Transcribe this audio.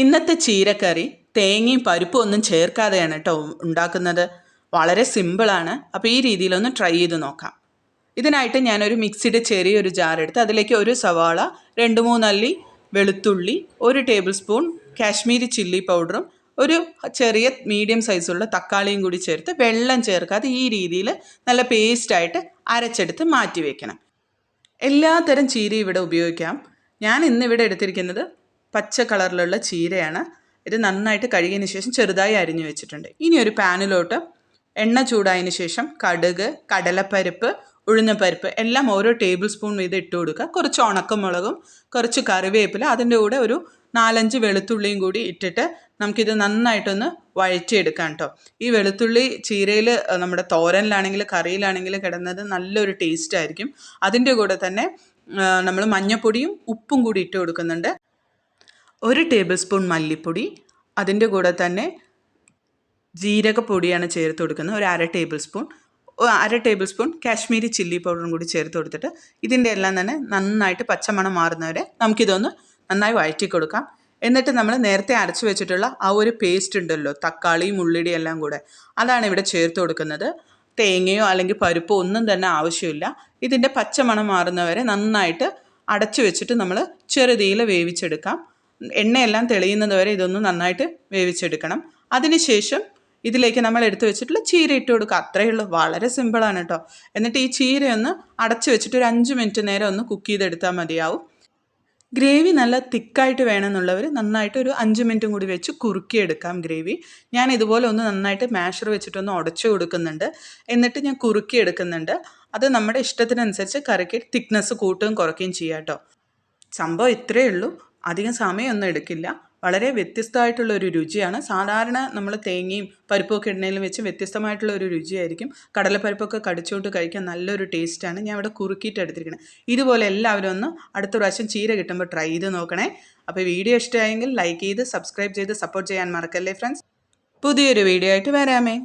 ഇന്നത്തെ ചീരക്കറി തേങ്ങയും പരിപ്പും ഒന്നും ചേർക്കാതെയാണ് കേട്ടോ ഉണ്ടാക്കുന്നത്. വളരെ സിമ്പിളാണ് അപ്പോൾ ഈ രീതിയിലൊന്ന് ട്രൈ ചെയ്ത് നോക്കാം. ഇതിനായിട്ട് ഞാനൊരു മിക്സിയുടെ ചെറിയൊരു ജാർ എടുത്ത് അതിലേക്ക് ഒരു സവാള രണ്ട് മൂന്നല്ലി വെളുത്തുള്ളി ഒരു ടേബിൾ സ്പൂൺ കാശ്മീരി ചില്ലി പൗഡറും ഒരു ചെറിയ മീഡിയം സൈസുള്ള തക്കാളിയും കൂടി ചേർത്ത് വെള്ളം ചേർക്കാതെ ഈ രീതിയിൽ നല്ല പേസ്റ്റായിട്ട് അരച്ചെടുത്ത് മാറ്റി വയ്ക്കണം എല്ലാത്തരം ചീരയും ഇവിടെ ഉപയോഗിക്കാം. ഞാൻ ഇന്ന് ഇവിടെ എടുത്തിരിക്കുന്നത് പച്ച കളറിലുള്ള ചീരയാണ്. ഇത് നന്നായിട്ട് കഴുകിയതിന് ശേഷം ചെറുതായി അരിഞ്ഞു വെച്ചിട്ടുണ്ട്. ഇനി ഒരു പാനിലോട്ട് എണ്ണ ചൂടായതിനു ശേഷം കടുക് കടലപ്പരിപ്പ് ഉഴുന്നപ്പരിപ്പ് എല്ലാം ഓരോ ടേബിൾ സ്പൂൺ വീതം ഇട്ട് കൊടുക്കുക. കുറച്ച് ഉണക്കമുളകും കുറച്ച് കറിവേപ്പില അതിന്റെ കൂടെ ഒരു നാലഞ്ച് വെളുത്തുള്ളിയും കൂടി ഇട്ടിട്ട് നമുക്കിത് നന്നായിട്ടൊന്ന് വഴറ്റിയെടുക്കാം കേട്ടോ. ഈ വെളുത്തുള്ളി ചീരയിൽ നമ്മുടെ തോരനിലാണെങ്കിൽ കറിയിലാണെങ്കിലും കിടന്നത് നല്ലൊരു ടേസ്റ്റ് ആയിരിക്കും. അതിന്റെ കൂടെ തന്നെ നമ്മൾ മഞ്ഞപ്പൊടിയും ഉപ്പും കൂടി ഇട്ട് കൊടുക്കുന്നുണ്ട്. ഒരു ടേബിൾ സ്പൂൺ മല്ലിപ്പൊടി അതിന്റെ കൂടെ തന്നെ ജീരകപ്പൊടിയാണ് ചേർത്ത് കൊടുക്കുന്നത്. ഒരു അര ടേബിൾ സ്പൂൺ അര ടേബിൾ സ്പൂൺ കാശ്മീരി ചില്ലി പൗഡറും കൂടി ചേർത്ത് കൊടുത്തിട്ട് ഇതിന്റെ എല്ലാം തന്നെ നന്നായിട്ട് പച്ചമണം മാറുന്നവരെ നമുക്കിതൊന്ന് നന്നായി വഴറ്റി കൊടുക്കാം. എന്നിട്ട് നമ്മൾ നേരത്തെ അരച്ച് വെച്ചിട്ടുള്ള ആ ഒരു പേസ്റ്റ് ഉണ്ടല്ലോ തക്കാളിയും ഉള്ളിടിയും എല്ലാം കൂടെ അതാണ് ഇവിടെ ചേർത്ത് കൊടുക്കുന്നത്. തേങ്ങയോ അല്ലെങ്കിൽ പരിപ്പോ ഒന്നും തന്നെ ആവശ്യമില്ല. ഇതിന്റെ പച്ചമണം മാറുന്നവരെ നന്നായിട്ട് അടച്ചു വെച്ചിട്ട് നമ്മൾ ചെറുതീയിൽ വേവിച്ചെടുക്കാം. എണ്ണയെല്ലാം തെളിയുന്നത് വരെ ഇതൊന്ന് നന്നായിട്ട് വേവിച്ചെടുക്കണം. അതിനുശേഷം ഇതിലേക്ക് നമ്മൾ എടുത്തു വെച്ചിട്ടുള്ള ചീര ഇട്ട് കൊടുക്കുക. അത്രയേ ഉള്ളൂ. വളരെ സിമ്പിളാണ് കേട്ടോ എന്നിട്ട് ഈ ചീരയൊന്ന് അടച്ചു വെച്ചിട്ട് ഒരു അഞ്ച് മിനിറ്റ് നേരം ഒന്ന് കുക്ക് ചെയ്തെടുത്താൽ മതിയാവും. ഗ്രേവി നല്ല തിക്കായിട്ട് വേണമെന്നുള്ളവർ നന്നായിട്ട് ഒരു അഞ്ച് മിനിറ്റും കൂടി വെച്ച് കുറുക്കിയെടുക്കാം ഗ്രേവി ഞാൻ ഇതുപോലെ ഒന്ന് നന്നായിട്ട് മാഷർ വെച്ചിട്ടൊന്ന് ഉടച്ചു കൊടുക്കുന്നുണ്ട്. എന്നിട്ട് ഞാൻ കുറുക്കിയെടുക്കുന്നുണ്ട്. അത് നമ്മുടെ ഇഷ്ടത്തിനനുസരിച്ച് കറിക്ക് തിക്നെസ് കൂട്ടുകയും കുറയ്ക്കുകയും ചെയ്യാം കേട്ടോ സംഭവം ഇത്രയേ ഉള്ളൂ. അധികം സമയമൊന്നും എടുക്കില്ല. വളരെ വ്യത്യസ്തമായിട്ടുള്ള ഒരു രുചിയാണ്. സാധാരണ നമ്മൾ തേങ്ങയും പരിപ്പൊക്കെ എണ്ണയിലും വെച്ച് വ്യത്യസ്തമായിട്ടുള്ള ഒരു രുചിയായിരിക്കും. കടലപ്പരിപ്പൊക്കെ കടിച്ചുകൊണ്ട് കഴിക്കാൻ നല്ലൊരു ടേസ്റ്റാണ്. ഞാൻ ഇവിടെ കുറുക്കിയിട്ട് എടുത്തിരിക്കുന്നത് ഇതുപോലെ എല്ലാവരും ഒന്ന് അടുത്ത പ്രാവശ്യം ചീര കിട്ടുമ്പോൾ ട്രൈ ചെയ്ത് നോക്കണേ. അപ്പോൾ വീഡിയോ ഇഷ്ടമായെങ്കിൽ ലൈക്ക് ചെയ്ത് സബ്സ്ക്രൈബ് ചെയ്ത് സപ്പോർട്ട് ചെയ്യാൻ മറക്കല്ലേ ഫ്രണ്ട്സ് പുതിയൊരു വീഡിയോ ആയിട്ട് വരാമേ.